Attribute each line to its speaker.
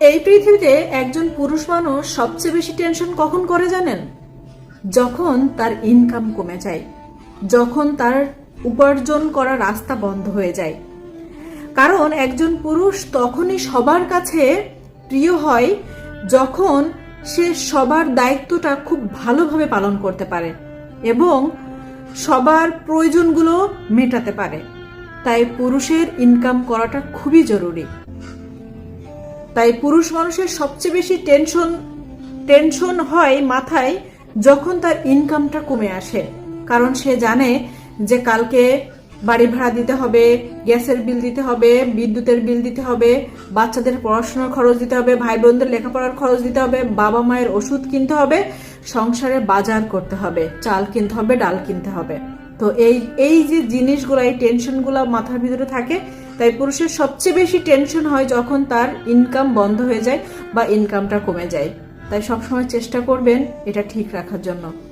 Speaker 1: এই পৃথিবীতে একজন পুরুষ মানুষ সবচেয়ে বেশি টেনশন কখন করে জানেন? যখন তার ইনকাম কমে যায়, যখন তার উপার্জন করা রাস্তা বন্ধ হয়ে যায়। কারণ একজন পুরুষ তখনই সবার কাছে প্রিয় হয় যখন সে সবার দায়িত্বটা খুব ভালোভাবে পালন করতে পারে এবং সবার প্রয়োজনগুলো মেটাতে পারে। তাই পুরুষের ইনকাম করাটা খুবই জরুরি। তাই পুরুষ মানুষের সবচেয়ে বেশি টেনশন টেনশন হয় মাথায় যখন তার ইনকামটা কমে আসে। কারণ সে জানে যে কালকে বাড়ি ভাড়া দিতে হবে, গ্যাসের বিল দিতে হবে, বিদ্যুতের বিল দিতে হবে, বাচ্চাদের পড়াশোনার খরচ দিতে হবে ভাই বোনদের লেখাপড়ার খরচ দিতে হবে, বাবা মায়ের ওষুধ কিনতে হবে, সংসারে বাজার করতে হবে, চাল কিনতে হবে, ডাল কিনতে হবে। তো এই এই যে জিনিসগুলো, এই টেনশনগুলো মাথার ভিতরে থাকে তাই পুরুষের সবচেয়ে বেশি টেনশন হয় যখন তার ইনকাম বন্ধ হয়ে যায় বা ইনকামটা কমে যায়। তাই সবসময় চেষ্টা করবেন এটা ঠিক রাখার জন্য।